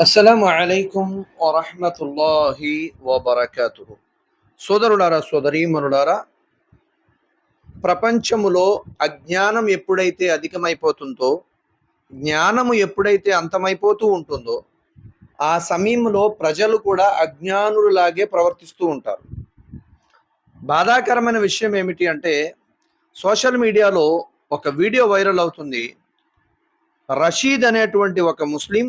అస్సలాము అలైకుం వరహమతుల్లాహి వబర్కాతు సోదరులారా సోదరీమనులారా ప్రపంచములో అజ్ఞానం ఎప్పుడైతే అధికమైపోతుందో జ్ఞానము ఎప్పుడైతే అంతమైపోతూ ఉంటుందో ఆ సమయంలో ప్రజలు కూడా అజ్ఞానులలాగే ప్రవర్తిస్తూ ఉంటారు. బాధాకరమైన విషయం ఏమిటి అంటే సోషల్ మీడియాలో ఒక వీడియో వైరల్ అవుతుంది. రషీద్ అనేటువంటి ఒక ముస్లిం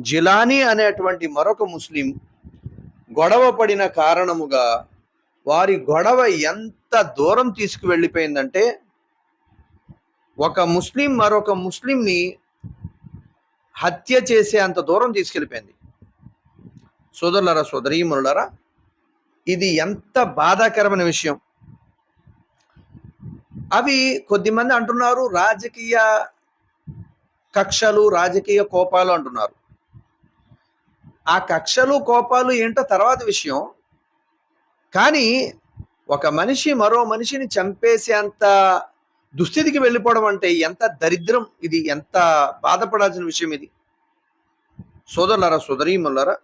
జిలానీ అనేటువంటి మరొక ముస్లిం గొడవ పడిన కారణముగా వారి గొడవ ఎంత దూరం తీసుకువెళ్ళిపోయిందంటే ఒక ముస్లిం మరొక ముస్లింని హత్య చేసే అంత దూరం తీసుకెళ్ళిపోయింది. సోదరులరా సోదరీమనులరా ఇది ఎంత బాధాకరమైన విషయం. అవి కొద్దిమంది అంటున్నారు రాజకీయ కక్షలు రాజకీయ కోపాలు అంటున్నారు. ఆ కక్షలు కోపాలు ఏంటో తర్వాత విషయం. కానీ ఒక మనిషి మరో మనిషిని చంపేసేంత దుస్థితికి వెళ్ళిపోవడం అంటే ఎంత దరిద్రం ఇది ఎంత బాధపడాల్సిన విషయం ఇది. సోదరులారా సోదరీమల్లారా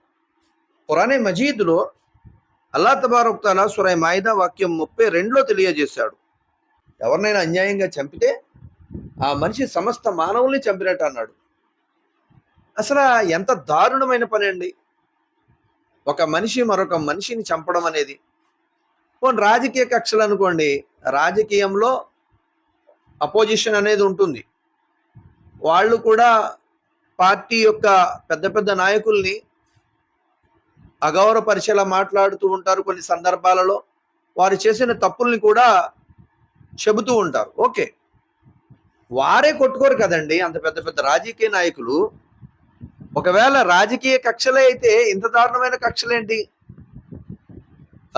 పురాణే మజీద్లో అల్లా తబారుక్తాల సురై మాయిదా వాక్యం ముప్పై రెండులో తెలియజేశాడు. ఎవరినైనా అన్యాయంగా చంపితే ఆ మనిషి సమస్త మానవుల్ని చంపినట్టు అన్నాడు. అసలు ఎంత దారుణమైన పని అండి. ఒక మనిషి మరొక మనిషిని చంపడం అనేది. పోనీ రాజకీయ కక్షలు అనుకోండి రాజకీయంలో అపోజిషన్ అనేది ఉంటుంది. వాళ్ళు కూడా పార్టీ యొక్క పెద్ద పెద్ద నాయకుల్ని అగౌరవపరిచేలా మాట్లాడుతూ ఉంటారు కొన్ని సందర్భాలలో. వారు చేసిన తప్పుల్ని కూడా చెబుతూ ఉంటారు. ఓకే. వారే కొట్టుకోరు కదండి. అంత పెద్ద పెద్ద రాజకీయ నాయకులు ఒకవేళ రాజకీయ కక్షలే అయితే ఇంత దారుణమైన కక్షలేంటి?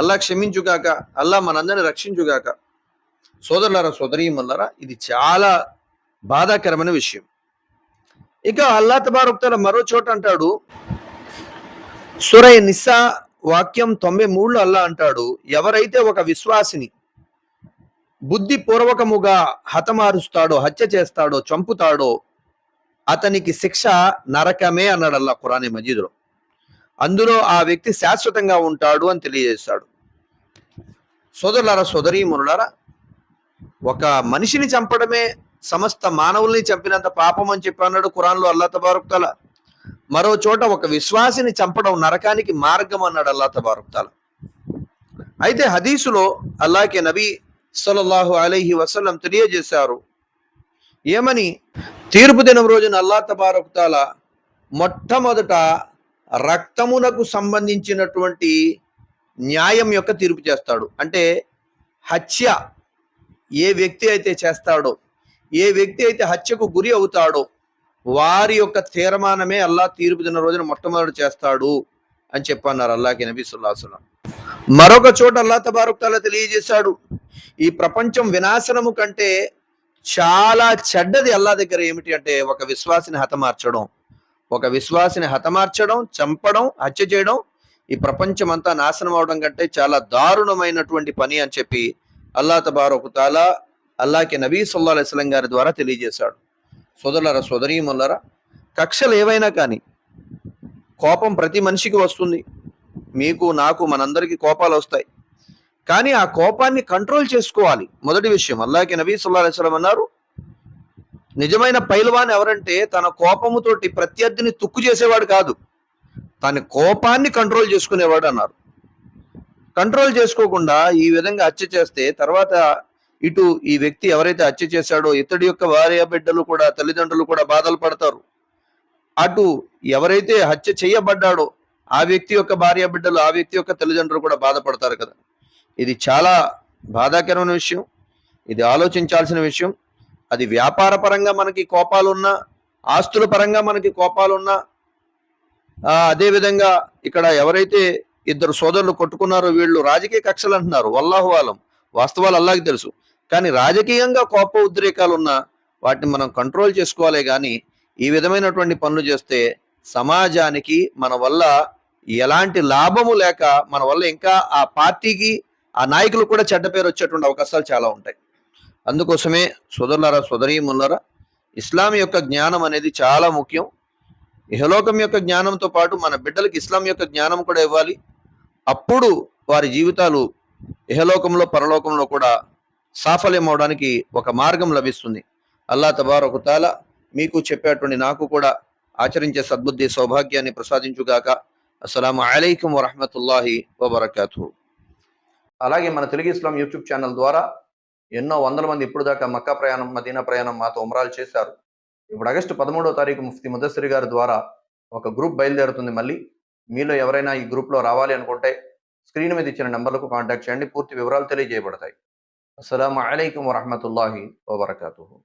అల్లా క్షమించుగాక అల్లా మనందరిని రక్షించుగాక. సోదరులారా సోదరీమన్నారా ఇది చాలా బాధాకరమైన విషయం. ఇక అల్లా తబారుక్తల మరో చోట అంటాడు సురై నిస్సా వాక్యం తొంభై మూడులో అల్లా అంటాడు ఎవరైతే ఒక విశ్వాసిని బుద్ధి పూర్వకముగా హతమారుస్తాడో హత్య చేస్తాడో చంపుతాడో అతనికి శిక్ష నరకమే అన్నాడు అల్లా ఖురాని మజీదులో. అందులో ఆ వ్యక్తి శాశ్వతంగా ఉంటాడు అని తెలియజేశాడు. సోదరులారా సోదరీమనులారా ఒక మనిషిని చంపడమే సమస్త మానవుల్ని చంపినంత పాపం అని చెప్పి అన్నాడు ఖురాన్లో అల్లా తబారుక్తాల మరో చోట ఒక విశ్వాసిని చంపడం నరకానికి మార్గం అన్నాడు అల్లా తబారుక్తాల అయితే హదీసులో అల్లాకే నబీ సల్లల్లాహు అలైహి వసలం తెలియజేశారు ఏమని? తీర్పు దినం రోజున అల్లా తబారకుతాల మొట్టమొదట రక్తమునకు సంబంధించినటువంటి న్యాయం యొక్క తీర్పు చేస్తాడు. అంటే హత్య ఏ వ్యక్తి అయితే చేస్తాడో ఏ వ్యక్తి అయితే హత్యకు గురి అవుతాడో వారి యొక్క తీర్మానమే అల్లా తీర్పు దిన రోజున మొట్టమొదటి చేస్తాడు అని చెప్పన్నారు అల్లాకి నబీ సుల్లాహం మరొక చోట అల్లా తబారుక్తాల తెలియజేశాడు ఈ ప్రపంచం వినాశనము కంటే చాలా చెడ్డది అల్లా దగ్గర ఏమిటి అంటే ఒక విశ్వాసిని హతమార్చడం. ఒక విశ్వాసిని హతమార్చడం చంపడం హత్య చేయడం ఈ ప్రపంచం అంతా నాశనం అవడం కంటే చాలా దారుణమైనటువంటి పని అని చెప్పి అల్లా తబారకు తాలా అల్లాకి నబీ సల్లా అలైస్లం గారి ద్వారా తెలియజేశాడు. సోదరులరా సోదరీమల్లారా కక్షలు ఏవైనా కానీ కోపం ప్రతి మనిషికి వస్తుంది. మీకు నాకు మనందరికీ కోపాలు వస్తాయి. కానీ ఆ కోపాన్ని కంట్రోల్ చేసుకోవాలి. మొదటి విషయం. అల్లాకి నబీ సల్లా అలైస్లం అన్నారు నిజమైన పైల్వాన్ ఎవరంటే తన కోపముతోటి ప్రత్యర్థిని తుక్కు చేసేవాడు కాదు. తన కోపాన్ని కంట్రోల్ చేసుకునేవాడు అన్నారు. కంట్రోల్ చేసుకోకుండా ఈ విధంగా హత్య చేస్తే తర్వాత ఇటు ఈ వ్యక్తి ఎవరైతే హత్య చేశాడో ఇతడి యొక్క భార్య బిడ్డలు కూడా తల్లిదండ్రులు కూడా బాధలు పడతారు. అటు ఎవరైతే హత్య చేయబడ్డాడో ఆ వ్యక్తి యొక్క భార్య బిడ్డలు ఆ వ్యక్తి యొక్క తల్లిదండ్రులు కూడా బాధపడతారు కదా. ఇది చాలా బాధాకరమైన విషయం. ఇది ఆలోచించాల్సిన విషయం. అది వ్యాపార పరంగా మనకి కోపాలున్నా ఆస్తుల పరంగా మనకి కోపాలున్నా అదేవిధంగా ఇక్కడ ఎవరైతే ఇద్దరు సోదరులు కొట్టుకున్నారో వీళ్ళు రాజకీయ కక్షలు అంటున్నారు. వల్లాహు ఆలం వాస్తవాలు అల్లాకి తెలుసు. కానీ రాజకీయంగా కోప ఉద్రేకాలు ఉన్నా వాటిని మనం కంట్రోల్ చేసుకోవాలి కానీ ఈ విధమైనటువంటి పనులు చేస్తే సమాజానికి మన వల్ల ఎలాంటి లాభము లేక మన వల్ల ఇంకా ఆ పార్టీకి ఆ నాయకులు కూడా చెడ్డ పేరు వచ్చేటువంటి అవకాశాలు చాలా ఉంటాయి. అందుకోసమే సోదరులారా సోదరీములారా ఇస్లాం యొక్క జ్ఞానం అనేది చాలా ముఖ్యం. ఇహలోకం యొక్క జ్ఞానంతో పాటు మన బిడ్డలకు ఇస్లాం యొక్క జ్ఞానం కూడా ఇవ్వాలి. అప్పుడు వారి జీవితాలు ఇహలోకంలో పరలోకంలో కూడా సాఫల్యం అవడానికి ఒక మార్గం లభిస్తుంది. అల్లా తబారకు తాల మీకు చెప్పేటువంటి నాకు కూడా ఆచరించే సద్బుద్ధి సౌభాగ్యాన్ని ప్రసాదించుగాక. అస్సలం అలైకుం వరహమతుల్లాహి వబర్కూ అలాగే మన తెలుగు ఇస్లాం యూట్యూబ్ ఛానల్ ద్వారా ఎన్నో వందల మంది ఇప్పుడు దాకా మక్కా ప్రయాణం మదీనా ప్రయాణం మాతో ఉమరాలు చేశారు. ఇప్పుడు ఆగస్టు పదమూడవ తారీఖు ముఫ్తి ముదస్సరి గారి ద్వారా ఒక గ్రూప్ బయలుదేరుతుంది మళ్ళీ. మీలో ఎవరైనా ఈ గ్రూప్లో రావాలి అనుకుంటే స్క్రీన్ మీద ఇచ్చిన నెంబర్లకు కాంటాక్ట్ చేయండి. పూర్తి వివరాలు తెలియజేయబడతాయి. అస్సలం అయికం వరహమతుల్లాహి వబర్కూ